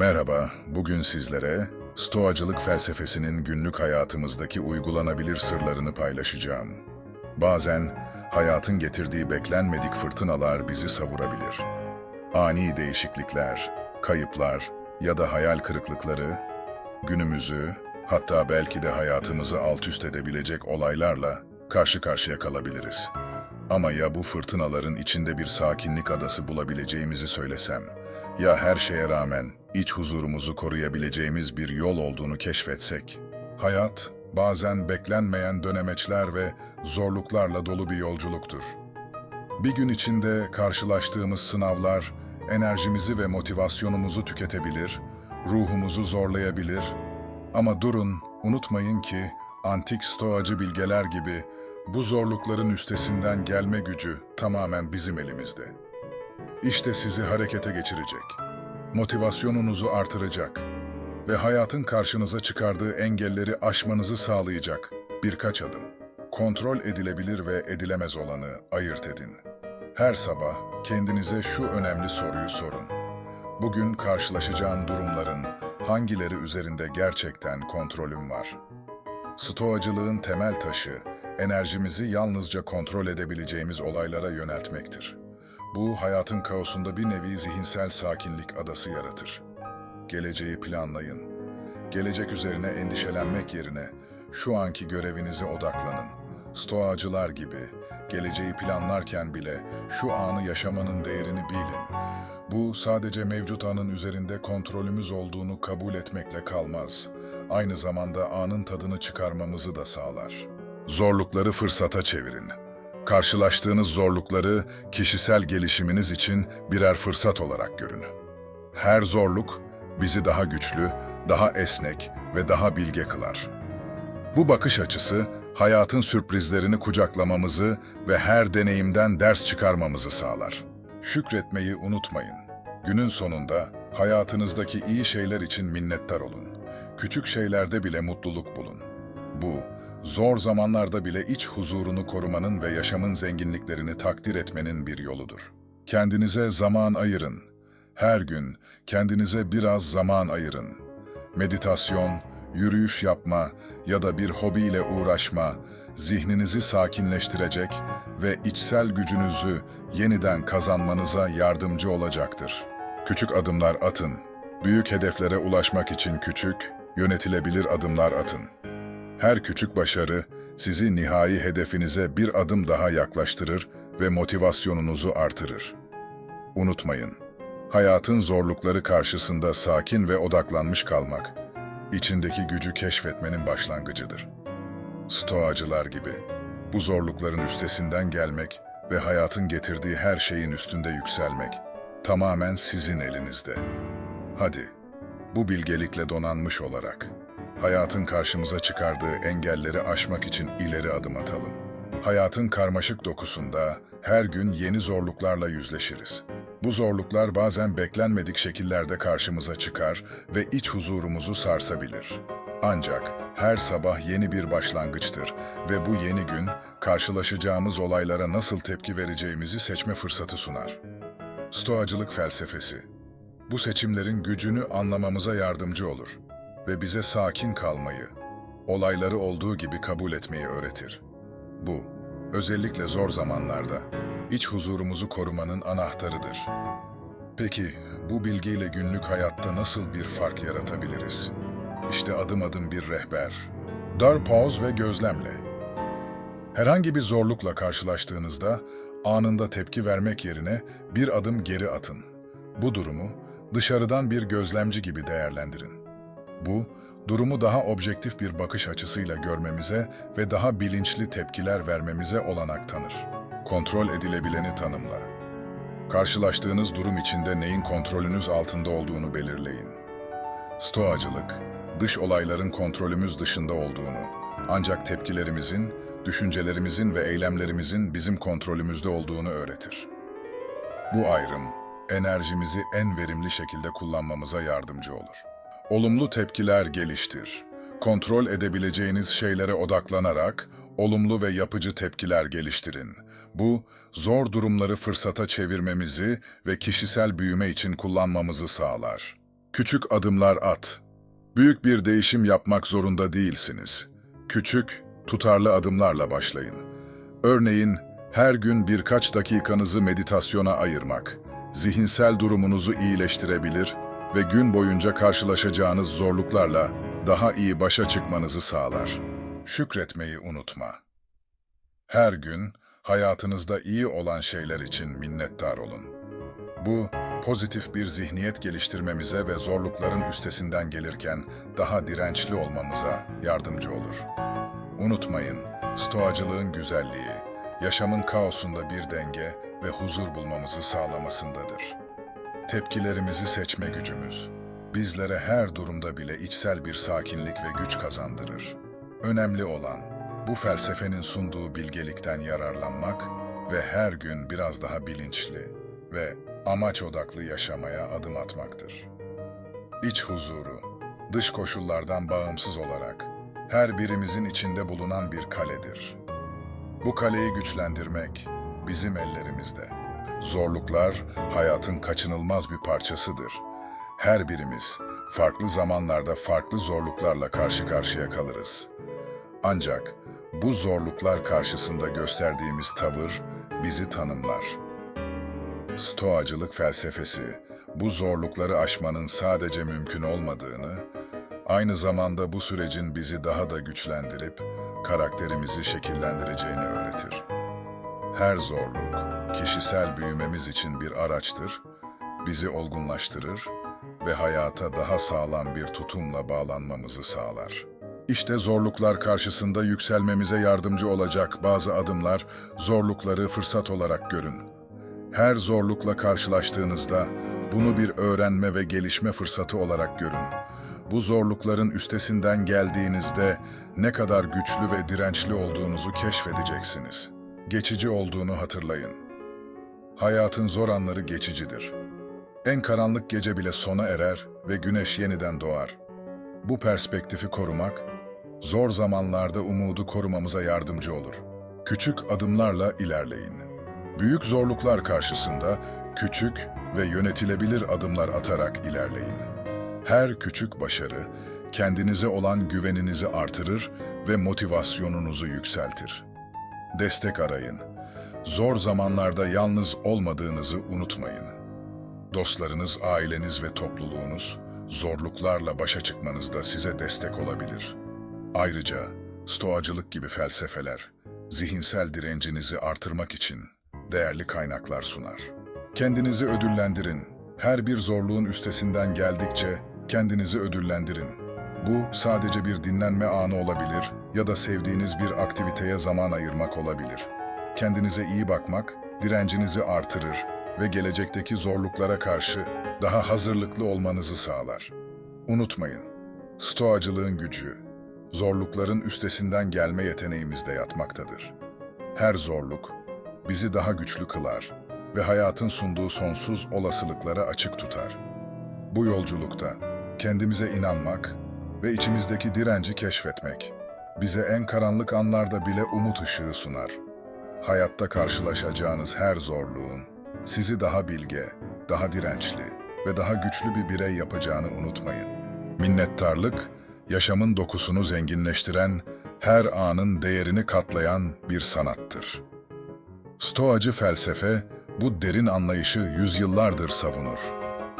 Merhaba, bugün sizlere Stoacılık felsefesinin günlük hayatımızdaki uygulanabilir sırlarını paylaşacağım. Bazen hayatın getirdiği beklenmedik fırtınalar bizi savurabilir. Ani değişiklikler, kayıplar ya da hayal kırıklıkları günümüzü, hatta belki de hayatımızı alt üst edebilecek olaylarla karşı karşıya kalabiliriz. Ama ya bu fırtınaların içinde bir sakinlik adası bulabileceğimizi söylesem, ya her şeye rağmen iç huzurumuzu koruyabileceğimiz bir yol olduğunu keşfetsek? Hayat, bazen beklenmeyen dönemeçler ve zorluklarla dolu bir yolculuktur. Bir gün içinde karşılaştığımız sınavlar enerjimizi ve motivasyonumuzu tüketebilir, ruhumuzu zorlayabilir. Ama durun, unutmayın ki antik stoacı bilgeler gibi bu zorlukların üstesinden gelme gücü tamamen bizim elimizde. İşte sizi harekete geçirecek, motivasyonunuzu artıracak ve hayatın karşınıza çıkardığı engelleri aşmanızı sağlayacak birkaç adım. Kontrol edilebilir ve edilemez olanı ayırt edin. Her sabah kendinize şu önemli soruyu sorun. Bugün karşılaşacağım durumların hangileri üzerinde gerçekten kontrolüm var? Stoacılığın temel taşı, enerjimizi yalnızca kontrol edebileceğimiz olaylara yöneltmektir. Bu, hayatın kaosunda bir nevi zihinsel sakinlik adası yaratır. Geleceği planlayın. Gelecek üzerine endişelenmek yerine şu anki görevinize odaklanın. Stoacılar gibi geleceği planlarken bile şu anı yaşamanın değerini bilin. Bu sadece mevcut anın üzerinde kontrolümüz olduğunu kabul etmekle kalmaz. Aynı zamanda anın tadını çıkarmamızı da sağlar. Zorlukları fırsata çevirin. Karşılaştığınız zorlukları kişisel gelişiminiz için birer fırsat olarak görün. Her zorluk bizi daha güçlü, daha esnek ve daha bilge kılar. Bu bakış açısı hayatın sürprizlerini kucaklamamızı ve her deneyimden ders çıkarmamızı sağlar. Şükretmeyi unutmayın. Günün sonunda hayatınızdaki iyi şeyler için minnettar olun. Küçük şeylerde bile mutluluk bulun. Bu, zor zamanlarda bile iç huzurunu korumanın ve yaşamın zenginliklerini takdir etmenin bir yoludur. Kendinize zaman ayırın. Her gün kendinize biraz zaman ayırın. Meditasyon, yürüyüş yapma ya da bir hobiyle uğraşma, zihninizi sakinleştirecek ve içsel gücünüzü yeniden kazanmanıza yardımcı olacaktır. Küçük adımlar atın. Büyük hedeflere ulaşmak için küçük, yönetilebilir adımlar atın. Her küçük başarı sizi nihai hedefinize bir adım daha yaklaştırır ve motivasyonunuzu artırır. Unutmayın, hayatın zorlukları karşısında sakin ve odaklanmış kalmak, içindeki gücü keşfetmenin başlangıcıdır. Stoacılar gibi bu zorlukların üstesinden gelmek ve hayatın getirdiği her şeyin üstünde yükselmek tamamen sizin elinizde. Hadi, bu bilgelikle donanmış olarak hayatın karşımıza çıkardığı engelleri aşmak için ileri adım atalım. Hayatın karmaşık dokusunda her gün yeni zorluklarla yüzleşiriz. Bu zorluklar bazen beklenmedik şekillerde karşımıza çıkar ve iç huzurumuzu sarsabilir. Ancak her sabah yeni bir başlangıçtır ve bu yeni gün karşılaşacağımız olaylara nasıl tepki vereceğimizi seçme fırsatı sunar. Stoacılık felsefesi bu seçimlerin gücünü anlamamıza yardımcı olur ve bize sakin kalmayı, olayları olduğu gibi kabul etmeyi öğretir. Bu, özellikle zor zamanlarda iç huzurumuzu korumanın anahtarıdır. Peki bu bilgiyle günlük hayatta nasıl bir fark yaratabiliriz? İşte adım adım bir rehber. Dar pause ve gözlemle. Herhangi bir zorlukla karşılaştığınızda anında tepki vermek yerine bir adım geri atın. Bu durumu dışarıdan bir gözlemci gibi değerlendirin. Bu, durumu daha objektif bir bakış açısıyla görmemize ve daha bilinçli tepkiler vermemize olanak tanır. Kontrol edilebileni tanımla. Karşılaştığınız durum içinde neyin kontrolünüz altında olduğunu belirleyin. Stoacılık, dış olayların kontrolümüz dışında olduğunu, ancak tepkilerimizin, düşüncelerimizin ve eylemlerimizin bizim kontrolümüzde olduğunu öğretir. Bu ayrım, enerjimizi en verimli şekilde kullanmamıza yardımcı olur. Olumlu tepkiler geliştir. Kontrol edebileceğiniz şeylere odaklanarak olumlu ve yapıcı tepkiler geliştirin. Bu, zor durumları fırsata çevirmemizi ve kişisel büyüme için kullanmamızı sağlar. Küçük adımlar at. Büyük bir değişim yapmak zorunda değilsiniz. Küçük, tutarlı adımlarla başlayın. Örneğin, her gün birkaç dakikanızı meditasyona ayırmak, zihinsel durumunuzu iyileştirebilir ve gün boyunca karşılaşacağınız zorluklarla daha iyi başa çıkmanızı sağlar. Şükretmeyi unutma. Her gün hayatınızda iyi olan şeyler için minnettar olun. Bu, pozitif bir zihniyet geliştirmemize ve zorlukların üstesinden gelirken daha dirençli olmamıza yardımcı olur. Unutmayın, stoacılığın güzelliği, yaşamın kaosunda bir denge ve huzur bulmamızı sağlamasındadır. Tepkilerimizi seçme gücümüz, bizlere her durumda bile içsel bir sakinlik ve güç kazandırır. Önemli olan, bu felsefenin sunduğu bilgelikten yararlanmak ve her gün biraz daha bilinçli ve amaç odaklı yaşamaya adım atmaktır. İç huzuru, dış koşullardan bağımsız olarak her birimizin içinde bulunan bir kaledir. Bu kaleyi güçlendirmek bizim ellerimizde. Zorluklar hayatın kaçınılmaz bir parçasıdır. Her birimiz farklı zamanlarda farklı zorluklarla karşı karşıya kalırız. Ancak bu zorluklar karşısında gösterdiğimiz tavır bizi tanımlar. Stoacılık felsefesi, bu zorlukları aşmanın sadece mümkün olmadığını, aynı zamanda bu sürecin bizi daha da güçlendirip karakterimizi şekillendireceğini öğretir. Her zorluk, kişisel büyümemiz için bir araçtır, bizi olgunlaştırır ve hayata daha sağlam bir tutumla bağlanmamızı sağlar. İşte zorluklar karşısında yükselmemize yardımcı olacak bazı adımlar, zorlukları fırsat olarak görün. Her zorlukla karşılaştığınızda bunu bir öğrenme ve gelişme fırsatı olarak görün. Bu zorlukların üstesinden geldiğinizde ne kadar güçlü ve dirençli olduğunuzu keşfedeceksiniz. Geçici olduğunu hatırlayın. Hayatın zor anları geçicidir. En karanlık gece bile sona erer ve güneş yeniden doğar. Bu perspektifi korumak, zor zamanlarda umudu korumamıza yardımcı olur. Küçük adımlarla ilerleyin. Büyük zorluklar karşısında küçük ve yönetilebilir adımlar atarak ilerleyin. Her küçük başarı kendinize olan güveninizi artırır ve motivasyonunuzu yükseltir. Destek arayın. Zor zamanlarda yalnız olmadığınızı unutmayın. Dostlarınız, aileniz ve topluluğunuz zorluklarla başa çıkmanızda size destek olabilir. Ayrıca stoacılık gibi felsefeler zihinsel direncinizi artırmak için değerli kaynaklar sunar. Kendinizi ödüllendirin. Her bir zorluğun üstesinden geldikçe kendinizi ödüllendirin. Bu sadece bir dinlenme anı olabilir ya da sevdiğiniz bir aktiviteye zaman ayırmak olabilir. Kendinize iyi bakmak direncinizi artırır ve gelecekteki zorluklara karşı daha hazırlıklı olmanızı sağlar. Unutmayın, stoacılığın gücü, zorlukların üstesinden gelme yeteneğimizde yatmaktadır. Her zorluk bizi daha güçlü kılar ve hayatın sunduğu sonsuz olasılıklara açık tutar. Bu yolculukta kendimize inanmak ve içimizdeki direnci keşfetmek bize en karanlık anlarda bile umut ışığı sunar. Hayatta karşılaşacağınız her zorluğun sizi daha bilge, daha dirençli ve daha güçlü bir birey yapacağını unutmayın. Minnettarlık, yaşamın dokusunu zenginleştiren, her anın değerini katlayan bir sanattır. Stoacı felsefe bu derin anlayışı yüzyıllardır savunur.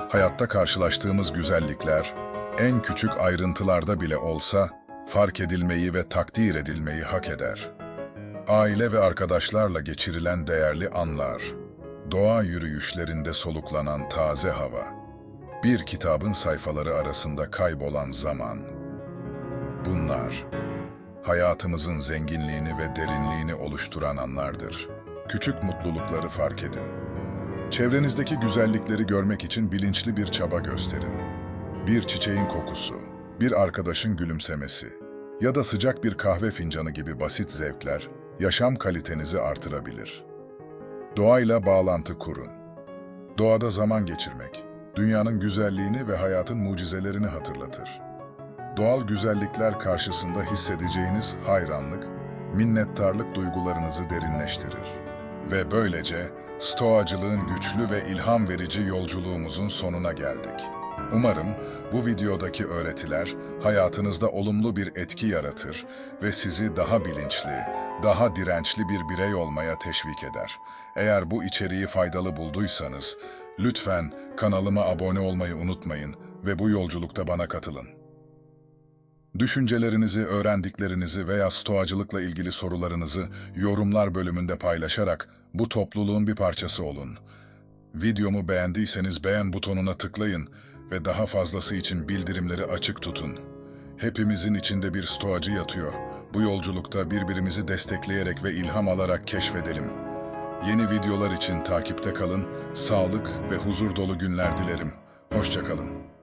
Hayatta karşılaştığımız güzellikler, en küçük ayrıntılarda bile olsa fark edilmeyi ve takdir edilmeyi hak eder. Aile ve arkadaşlarla geçirilen değerli anlar, doğa yürüyüşlerinde soluklanan taze hava, bir kitabın sayfaları arasında kaybolan zaman. Bunlar, hayatımızın zenginliğini ve derinliğini oluşturan anlardır. Küçük mutlulukları fark edin. Çevrenizdeki güzellikleri görmek için bilinçli bir çaba gösterin. Bir çiçeğin kokusu, bir arkadaşın gülümsemesi ya da sıcak bir kahve fincanı gibi basit zevkler yaşam kalitenizi artırabilir. Doğayla bağlantı kurun. Doğada zaman geçirmek, dünyanın güzelliğini ve hayatın mucizelerini hatırlatır. Doğal güzellikler karşısında hissedeceğiniz hayranlık, minnettarlık duygularınızı derinleştirir. Ve böylece stoacılığın güçlü ve ilham verici yolculuğumuzun sonuna geldik. Umarım bu videodaki öğretiler hayatınızda olumlu bir etki yaratır ve sizi daha bilinçli, daha dirençli bir birey olmaya teşvik eder. Eğer bu içeriği faydalı bulduysanız, lütfen kanalıma abone olmayı unutmayın ve bu yolculukta bana katılın. Düşüncelerinizi, öğrendiklerinizi veya stoacılıkla ilgili sorularınızı yorumlar bölümünde paylaşarak bu topluluğun bir parçası olun. Videomu beğendiyseniz beğen butonuna tıklayın ve daha fazlası için bildirimleri açık tutun. Hepimizin içinde bir stoacı yatıyor. Bu yolculukta birbirimizi destekleyerek ve ilham alarak keşfedelim. Yeni videolar için takipte kalın, sağlık ve huzur dolu günler dilerim. Hoşçakalın.